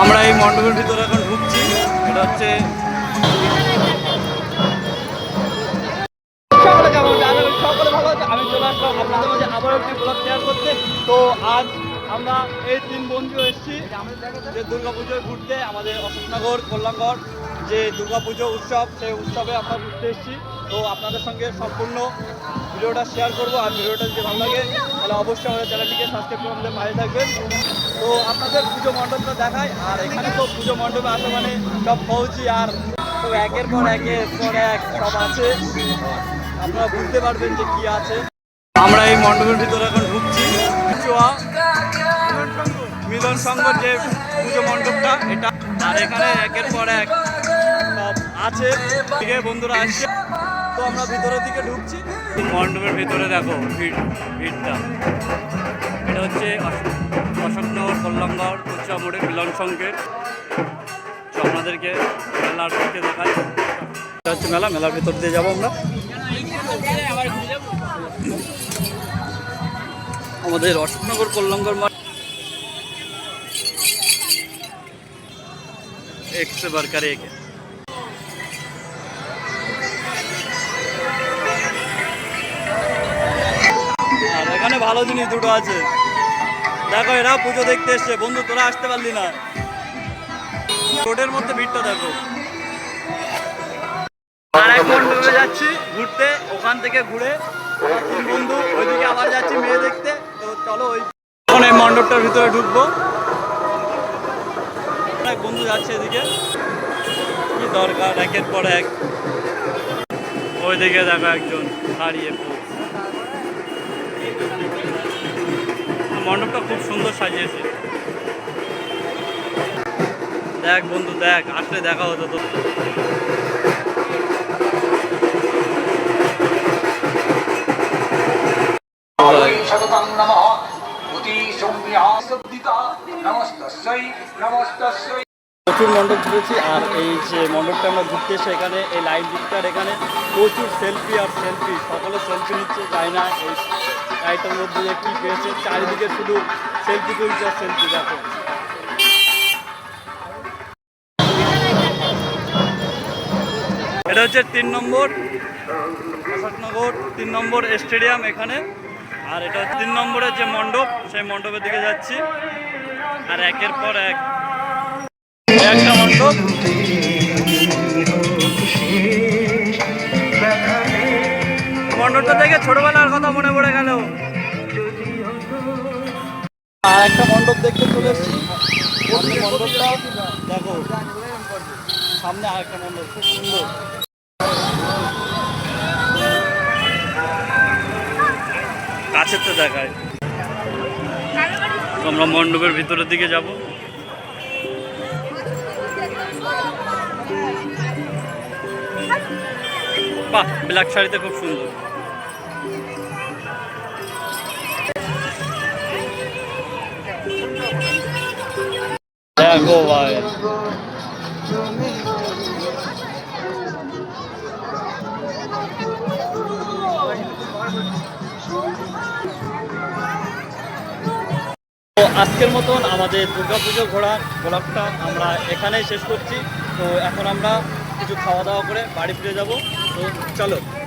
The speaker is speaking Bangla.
আমরা এই মণ্ডপের ভিতরে এখন ঢুকছি। এটা হচ্ছে আবার একটি শেয়ার করতে। তো আজ আমরা এই তিন বন্ধু এসেছি, যে দুর্গা পুজোয় ঘুরতে, আমাদের অশোকনগর কল্যাণগড়, যে দুর্গা পুজো উৎসব, সেই উৎসবে আমরা ঘুরতে এসেছি। তো আপনাদের সঙ্গে সম্পূর্ণ ভিডিওটা শেয়ার করব। আর ভিডিওটা যদি ভালো লাগে, তাহলে অবশ্যই আমাদের চ্যানেলটিকে সাবস্ক্রাইব করে আমাদের পাশে থাকবেন। তো আপনাদের পুজো মণ্ডপটা দেখায় আর এখানে তো পুজো মণ্ডপে আসে মানে সব পৌঁছি আর তো একের পর একের পর এক, সব আছে। আপনারা বুঝতে পারবেন যে কি আছে। আমরা এই মণ্ডপের ভিতরে এখন ঢুকছি। মিলন সংঘ যে পুজো মণ্ডপটা, এটা। আর এখানে একের পর এক সব আছে। দিকে বন্ধুরা আসছে। তো আমরা ভিতরের দিকে ঢুকছি। মণ্ডপের ভিতরে দেখো ভিড়, ভিড়টা। এটা হচ্ছে অশ- কুলম্বর হচ্ছে মোড়ে মিলন সংকেত। আপনাদেরকে মেলার থেকে দেখাই। হচ্ছে মেলা, মেলার ভিতর দিয়ে যাব আমরা। আমাদের অশোকনগর কল্যাণগর মাঠ একশো সে একে এক। আর এখানে ভালো জিনিস দুটো আছে। দেখো এরা পুজো দেখতে এসছে। বন্ধু, তোরা আসতে পারলি না। রোডের মধ্যে ভিড়টা দেখো। আর এক যাচ্ছি, ঘুরতে, ওখান থেকে ঘুরে। বন্ধু, ওইদিকে আবার যাচ্ছি মেয়ে দেখতে। তো চলো ওই এখন এই মণ্ডপটার ভিতরে ঢুকবো। এক বন্ধু যাচ্ছে এদিকে। কি দরকার, একের পর এক। ওইদিকে দেখো একজন পড়ছে। মণ্ডপটা খুব সুন্দর সাজিয়েছে। দেখ বন্ধু দেখ আসলে দেখা হতো তো শততং নমঃ। প্রচুর মণ্ডপ ঘুরেছি আর এই যে মণ্ডপটা আমরা ঘুরতে এসে এখানে, এই লাইট দিকটার এখানে প্রচুর সেলফি আর সেলফি সকলে সেলফি নিচ্ছে যায় না, এই লাইটের মধ্যে কী পেয়েছে, চারিদিকে শুধু সেলফি তুলছে আর সেলফি দেখো। এটা হচ্ছে তিন নম্বর অশোকনগর তিন নম্বর স্টেডিয়াম এখানে, আর এটা তিন নম্বরের যে মণ্ডপ, সেই মণ্ডপের দিকে যাচ্ছি। আর একের পর এক। মণ্ডপটা দেখে ছোটবেলার কথা মনে পড়ে গেল। আর একটা মণ্ডপ দেখতে চলে এসেছি। মণ্ডপটা দেখো সামনে আর একটা মণ্ডপ খুব সুন্দর। কাছের তো দেখায়। আমরা মণ্ডপের ভিতরের দিকে যাব। বাহ ব্ল্যাক শাড়িতে খুব সুন্দর। দেখো ভাই। তো আজকের মতন আমাদের দুর্গাপুজো ঘোরার ব্লগটা আমরা এখানেই শেষ করছি। তো এখন আমরা কিছু খাওয়া দাওয়া করে বাড়ি ফিরে যাব। চলো।